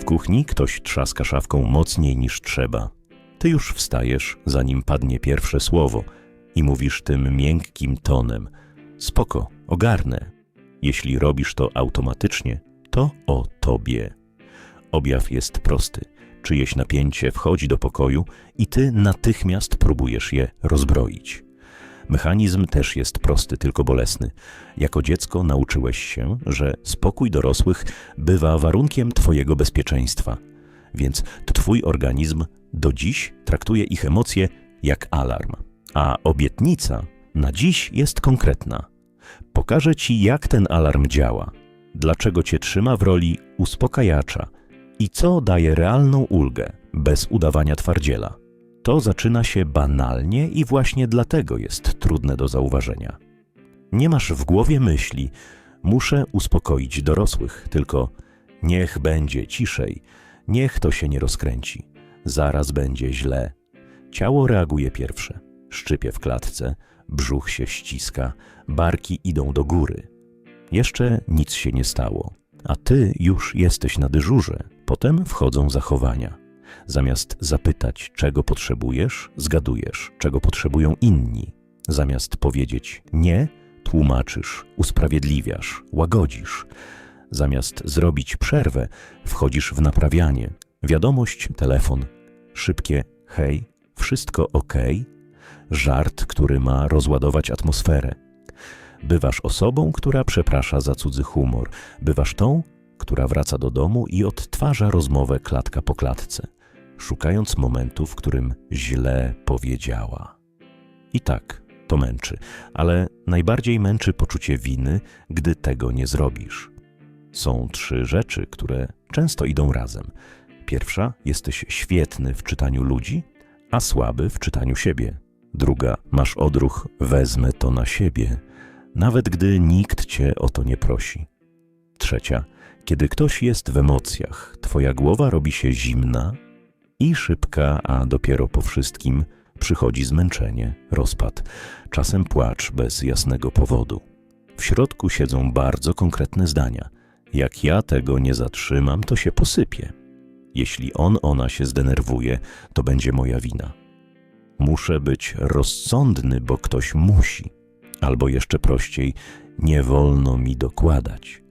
W kuchni ktoś trzaska szafką mocniej niż trzeba. Ty już wstajesz, zanim padnie pierwsze słowo i mówisz tym miękkim tonem: Spoko, ogarnę. Jeśli robisz to automatycznie, to o tobie. Objaw jest prosty. Czyjeś napięcie wchodzi do pokoju i ty natychmiast próbujesz je rozbroić. Mechanizm też jest prosty, tylko bolesny. Jako dziecko nauczyłeś się, że spokój dorosłych bywa warunkiem twojego bezpieczeństwa. Więc twój organizm do dziś traktuje ich emocje jak alarm. A obietnica na dziś jest konkretna. Pokażę ci, jak ten alarm działa, dlaczego cię trzyma w roli uspokajacza i co daje realną ulgę, bez udawania twardziela. To zaczyna się banalnie i właśnie dlatego jest trudne do zauważenia. Nie masz w głowie myśli, muszę uspokoić dorosłych, tylko niech będzie ciszej, niech to się nie rozkręci, zaraz będzie źle. Ciało reaguje pierwsze, szczypie w klatce, brzuch się ściska, barki idą do góry. Jeszcze nic się nie stało, a ty już jesteś na dyżurze. Potem wchodzą zachowania. Zamiast zapytać, czego potrzebujesz, zgadujesz, czego potrzebują inni. Zamiast powiedzieć nie, tłumaczysz, usprawiedliwiasz, łagodzisz. Zamiast zrobić przerwę, wchodzisz w naprawianie. Wiadomość, telefon, szybkie hej, wszystko ok, żart, który ma rozładować atmosferę. Bywasz osobą, która przeprasza za cudzy humor. Bywasz tą, która wraca do domu i odtwarza rozmowę klatka po klatce, szukając momentu, w którym źle powiedziała. I tak, to męczy, ale najbardziej męczy poczucie winy, gdy tego nie zrobisz. Są trzy rzeczy, które często idą razem. Pierwsza, jesteś świetny w czytaniu ludzi, a słaby w czytaniu siebie. Druga, masz odruch, wezmę to na siebie, nawet gdy nikt cię o to nie prosi. Trzecia, kiedy ktoś jest w emocjach, twoja głowa robi się zimna i szybka, a dopiero po wszystkim przychodzi zmęczenie, rozpad, czasem płacz bez jasnego powodu. W środku siedzą bardzo konkretne zdania. Jak ja tego nie zatrzymam, to się posypie. Jeśli on, ona się zdenerwuje, to będzie moja wina. Muszę być rozsądny, bo ktoś musi. Albo jeszcze prościej, nie wolno mi dokładać.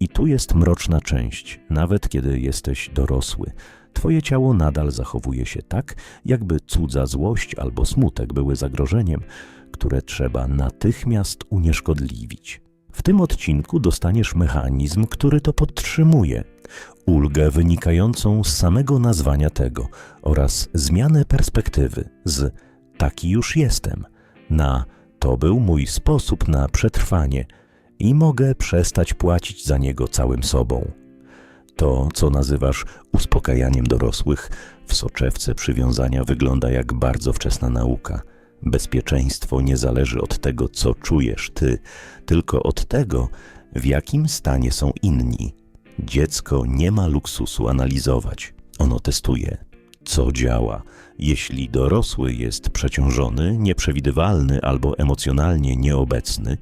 I tu jest mroczna część, nawet kiedy jesteś dorosły. Twoje ciało nadal zachowuje się tak, jakby cudza złość albo smutek były zagrożeniem, które trzeba natychmiast unieszkodliwić. W tym odcinku dostaniesz mechanizm, który to podtrzymuje, ulgę wynikającą z samego nazwania tego oraz zmianę perspektywy z taki już jestem na to był mój sposób na przetrwanie i mogę przestać płacić za niego całym sobą. To, co nazywasz uspokajaniem dorosłych, w soczewce przywiązania wygląda jak bardzo wczesna nauka. Bezpieczeństwo nie zależy od tego, co czujesz ty, tylko od tego, w jakim stanie są inni. Dziecko nie ma luksusu analizować, ono testuje, co działa. Jeśli dorosły jest przeciążony, nieprzewidywalny albo emocjonalnie nieobecny,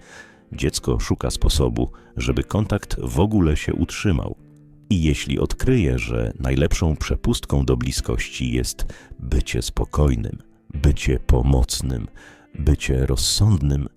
dziecko szuka sposobu, żeby kontakt w ogóle się utrzymał. I jeśli odkryje, że najlepszą przepustką do bliskości jest bycie spokojnym, bycie pomocnym, bycie rozsądnym,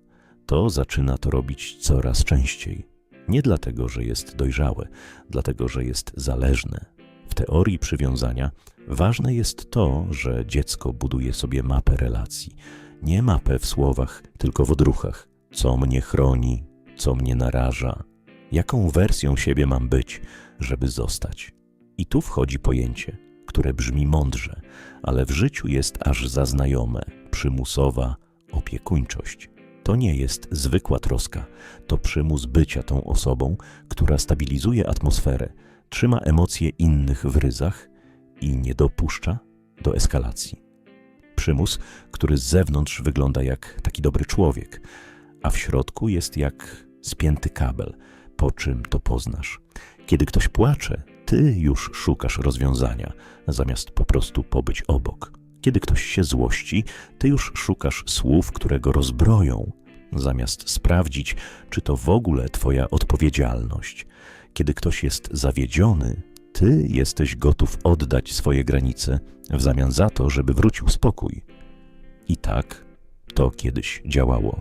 to zaczyna to robić coraz częściej. Nie dlatego, że jest dojrzałe, dlatego, że jest zależne. W teorii przywiązania ważne jest to, że dziecko buduje sobie mapę relacji. Nie mapę w słowach, tylko w odruchach. Co mnie chroni, co mnie naraża, jaką wersją siebie mam być, żeby zostać. I tu wchodzi pojęcie, które brzmi mądrze, ale w życiu jest aż za znajome przymusowa opiekuńczość. To nie jest zwykła troska, to przymus bycia tą osobą, która stabilizuje atmosferę, trzyma emocje innych w ryzach i nie dopuszcza do eskalacji. Przymus, który z zewnątrz wygląda jak taki dobry człowiek, a w środku jest jak spięty kabel, po czym to poznasz. Kiedy ktoś płacze, ty już szukasz rozwiązania, zamiast po prostu pobyć obok. Kiedy ktoś się złości, ty już szukasz słów, które go rozbroją, zamiast sprawdzić, czy to w ogóle twoja odpowiedzialność. Kiedy ktoś jest zawiedziony, ty jesteś gotów oddać swoje granice w zamian za to, żeby wrócił spokój. I tak to kiedyś działało,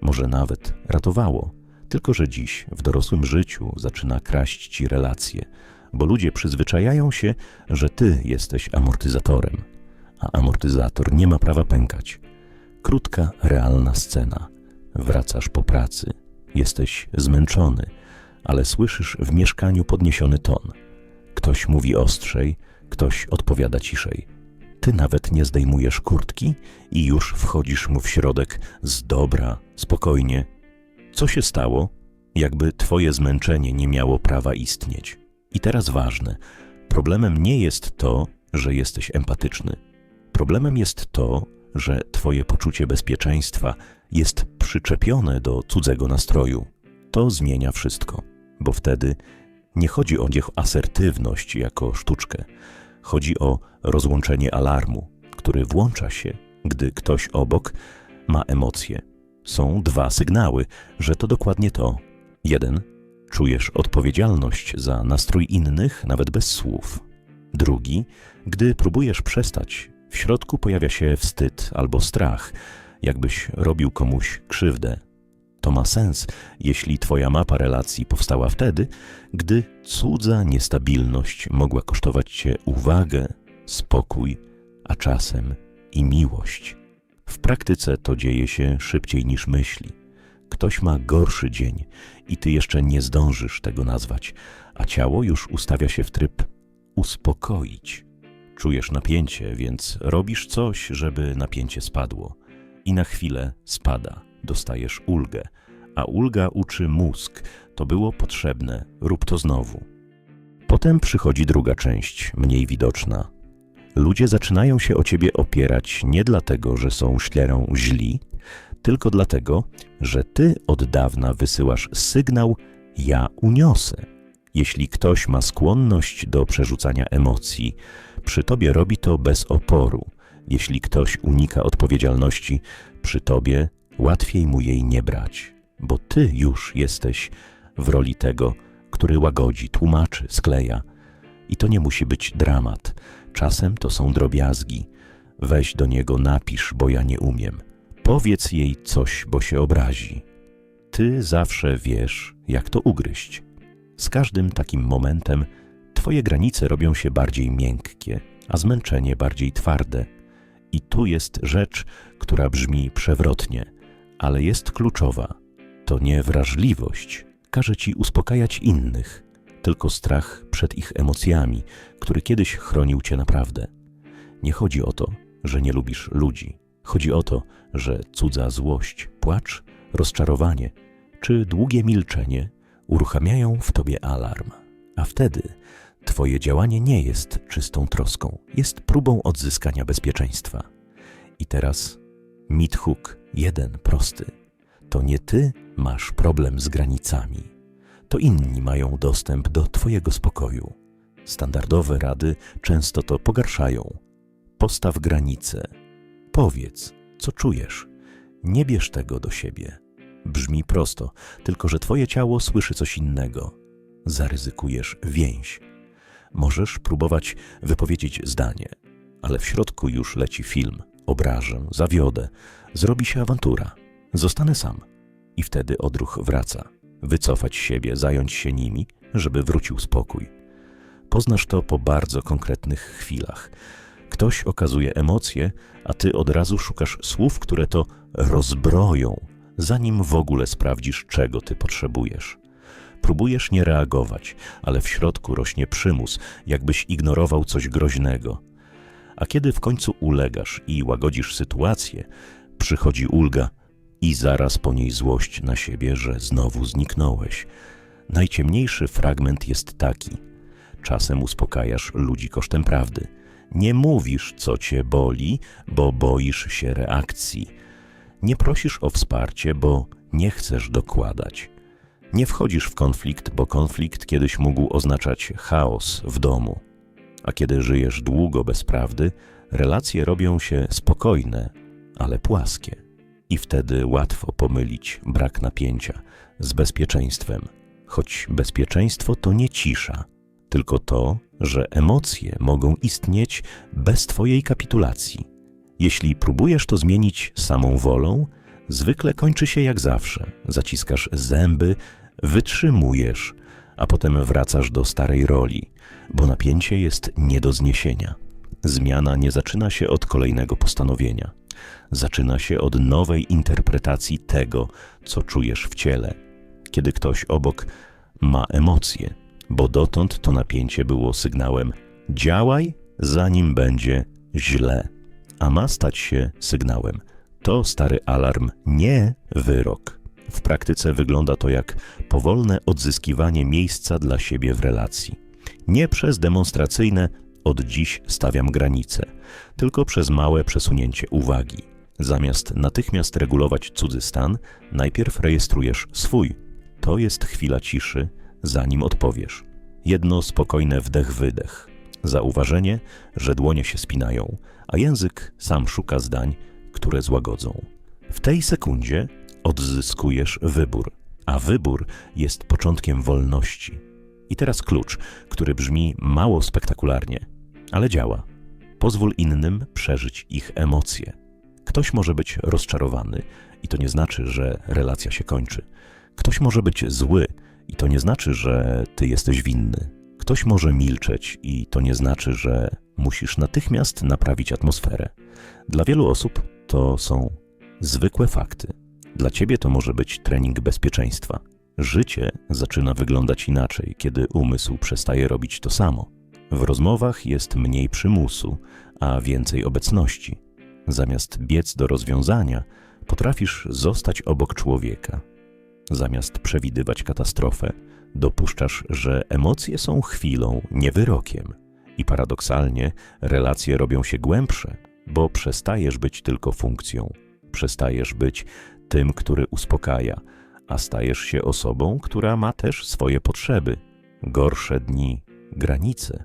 może nawet ratowało, tylko że dziś w dorosłym życiu zaczyna kraść ci relacje, bo ludzie przyzwyczajają się, że ty jesteś amortyzatorem, a amortyzator nie ma prawa pękać. Krótka, realna scena. Wracasz po pracy, jesteś zmęczony, ale słyszysz w mieszkaniu podniesiony ton. Ktoś mówi ostrzej, ktoś odpowiada ciszej. Ty nawet nie zdejmujesz kurtki i już wchodzisz mu w środek z dobra, spokojnie. Co się stało? Jakby twoje zmęczenie nie miało prawa istnieć. I teraz ważne, problemem nie jest to, że jesteś empatyczny. Problemem jest to, że twoje poczucie bezpieczeństwa jest przyczepione do cudzego nastroju. To zmienia wszystko, bo wtedy nie chodzi o asertywność jako sztuczkę. Chodzi o rozłączenie alarmu, który włącza się, gdy ktoś obok ma emocje. Są dwa sygnały, że to dokładnie to. Jeden, czujesz odpowiedzialność za nastrój innych, nawet bez słów. Drugi, gdy próbujesz przestać, w środku pojawia się wstyd albo strach, jakbyś robił komuś krzywdę. To ma sens, jeśli twoja mapa relacji powstała wtedy, gdy cudza niestabilność mogła kosztować cię uwagę, spokój, a czasem i miłość. W praktyce to dzieje się szybciej niż myśli. Ktoś ma gorszy dzień i ty jeszcze nie zdążysz tego nazwać, a ciało już ustawia się w tryb uspokoić. Czujesz napięcie, więc robisz coś, żeby napięcie spadło. I na chwilę spada, dostajesz ulgę, a ulga uczy mózg, to było potrzebne, rób to znowu. Potem przychodzi druga część, mniej widoczna. Ludzie zaczynają się o ciebie opierać nie dlatego, że są ślierą źli, tylko dlatego, że ty od dawna wysyłasz sygnał ja uniosę. Jeśli ktoś ma skłonność do przerzucania emocji, przy tobie robi to bez oporu. Jeśli ktoś unika odpowiedzialności, przy tobie łatwiej mu jej nie brać, bo ty już jesteś w roli tego, który łagodzi, tłumaczy, skleja. I to nie musi być dramat. Czasem to są drobiazgi. Weź do niego, napisz, bo ja nie umiem. Powiedz jej coś, bo się obrazi. Ty zawsze wiesz, jak to ugryźć. Z każdym takim momentem twoje granice robią się bardziej miękkie, a zmęczenie bardziej twarde. I tu jest rzecz, która brzmi przewrotnie, ale jest kluczowa. To nie wrażliwość każe ci uspokajać innych, tylko strach przed ich emocjami, który kiedyś chronił cię naprawdę. Nie chodzi o to, że nie lubisz ludzi. Chodzi o to, że cudza złość, płacz, rozczarowanie czy długie milczenie uruchamiają w tobie alarm. A wtedy twoje działanie nie jest czystą troską, jest próbą odzyskania bezpieczeństwa. I teraz mit hook, jeden prosty. To nie ty masz problem z granicami. To inni mają dostęp do twojego spokoju. Standardowe rady często to pogarszają. Postaw granice. Powiedz, co czujesz. Nie bierz tego do siebie. Brzmi prosto, tylko że twoje ciało słyszy coś innego. Zaryzykujesz więź. Możesz próbować wypowiedzieć zdanie, ale w środku już leci film. Obrażę, zawiodę, zrobi się awantura. Zostanę sam. I wtedy odruch wraca. Wycofać siebie, zająć się nimi, żeby wrócił spokój. Poznasz to po bardzo konkretnych chwilach. Ktoś okazuje emocje, a ty od razu szukasz słów, które to rozbroją, zanim w ogóle sprawdzisz, czego ty potrzebujesz. Próbujesz nie reagować, ale w środku rośnie przymus, jakbyś ignorował coś groźnego. A kiedy w końcu ulegasz i łagodzisz sytuację, przychodzi ulga i zaraz po niej złość na siebie, że znowu zniknąłeś. Najciemniejszy fragment jest taki. Czasem uspokajasz ludzi kosztem prawdy. Nie mówisz, co cię boli, bo boisz się reakcji. Nie prosisz o wsparcie, bo nie chcesz dokładać. Nie wchodzisz w konflikt, bo konflikt kiedyś mógł oznaczać chaos w domu. A kiedy żyjesz długo bez prawdy, relacje robią się spokojne, ale płaskie. I wtedy łatwo pomylić brak napięcia z bezpieczeństwem, choć bezpieczeństwo to nie cisza, tylko to, że emocje mogą istnieć bez Twojej kapitulacji. Jeśli próbujesz to zmienić samą wolą, zwykle kończy się jak zawsze. Zaciskasz zęby, wytrzymujesz, a potem wracasz do starej roli, bo napięcie jest nie do zniesienia. Zmiana nie zaczyna się od kolejnego postanowienia. Zaczyna się od nowej interpretacji tego, co czujesz w ciele. Kiedy ktoś obok ma emocje, bo dotąd to napięcie było sygnałem działaj, zanim będzie źle, a ma stać się sygnałem to stary alarm, nie wyrok. W praktyce wygląda to jak powolne odzyskiwanie miejsca dla siebie w relacji. Nie przez demonstracyjne od dziś stawiam granice, tylko przez małe przesunięcie uwagi. Zamiast natychmiast regulować cudzy stan, najpierw rejestrujesz swój. To jest chwila ciszy, zanim odpowiesz. Jedno spokojne wdech-wydech. Zauważenie, że dłonie się spinają, a język sam szuka zdań, które złagodzą. W tej sekundzie odzyskujesz wybór, a wybór jest początkiem wolności. I teraz klucz, który brzmi mało spektakularnie, ale działa. Pozwól innym przeżyć ich emocje. Ktoś może być rozczarowany i to nie znaczy, że relacja się kończy. Ktoś może być zły i to nie znaczy, że ty jesteś winny. Ktoś może milczeć i to nie znaczy, że musisz natychmiast naprawić atmosferę. Dla wielu osób to są zwykłe fakty. Dla ciebie to może być trening bezpieczeństwa. Życie zaczyna wyglądać inaczej, kiedy umysł przestaje robić to samo. W rozmowach jest mniej przymusu, a więcej obecności. Zamiast biec do rozwiązania, potrafisz zostać obok człowieka. Zamiast przewidywać katastrofę, dopuszczasz, że emocje są chwilą, nie wyrokiem. I paradoksalnie relacje robią się głębsze, bo przestajesz być tylko funkcją. Przestajesz być tym, który uspokaja, a stajesz się osobą, która ma też swoje potrzeby. Gorsze dni, granice.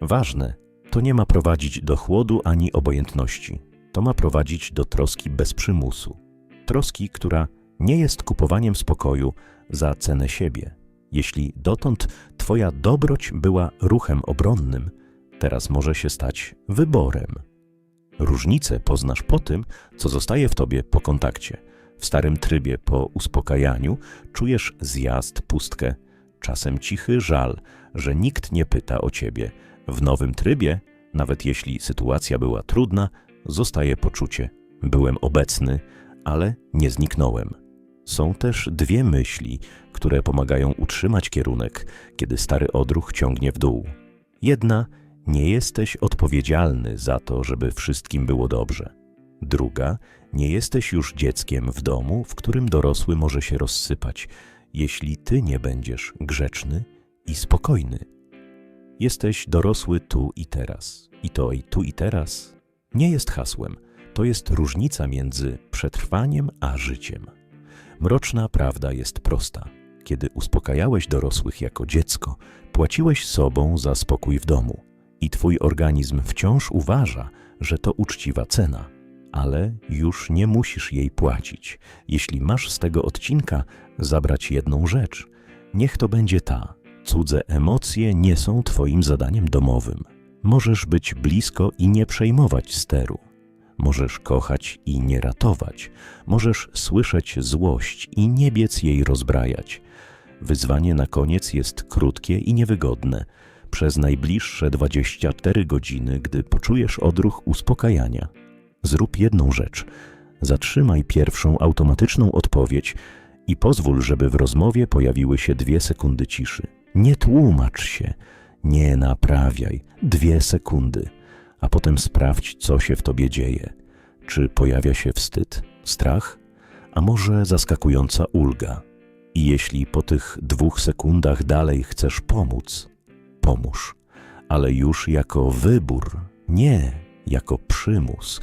Ważne, to nie ma prowadzić do chłodu ani obojętności. To ma prowadzić do troski bez przymusu. Troski, która nie jest kupowaniem spokoju za cenę siebie. Jeśli dotąd Twoja dobroć była ruchem obronnym, teraz może się stać wyborem. Różnicę poznasz po tym, co zostaje w tobie po kontakcie. W starym trybie po uspokajaniu czujesz zjazd, pustkę, czasem cichy żal, że nikt nie pyta o ciebie. W nowym trybie, nawet jeśli sytuacja była trudna, zostaje poczucie: byłem obecny, ale nie zniknąłem. Są też dwie myśli, które pomagają utrzymać kierunek, kiedy stary odruch ciągnie w dół. Jedna nie jesteś odpowiedzialny za to, żeby wszystkim było dobrze. Druga, nie jesteś już dzieckiem w domu, w którym dorosły może się rozsypać, jeśli ty nie będziesz grzeczny i spokojny. Jesteś dorosły tu i teraz. I to i tu i teraz nie jest hasłem. To jest różnica między przetrwaniem a życiem. Mroczna prawda jest prosta. Kiedy uspokajałeś dorosłych jako dziecko, płaciłeś sobą za spokój w domu i twój organizm wciąż uważa, że to uczciwa cena, ale już nie musisz jej płacić. Jeśli masz z tego odcinka zabrać jedną rzecz, niech to będzie ta. Cudze emocje nie są twoim zadaniem domowym. Możesz być blisko i nie przejmować steru. Możesz kochać i nie ratować. Możesz słyszeć złość i nie biec jej rozbrajać. Wyzwanie na koniec jest krótkie i niewygodne – przez najbliższe 24 godziny, gdy poczujesz odruch uspokajania. Zrób jedną rzecz. Zatrzymaj pierwszą automatyczną odpowiedź i pozwól, żeby w rozmowie pojawiły się dwie sekundy ciszy. Nie tłumacz się, nie naprawiaj. Dwie sekundy, a potem sprawdź, co się w tobie dzieje. Czy pojawia się wstyd, strach, a może zaskakująca ulga? I jeśli po tych dwóch sekundach dalej chcesz pomóc, pomóż, ale już jako wybór, nie jako przymus,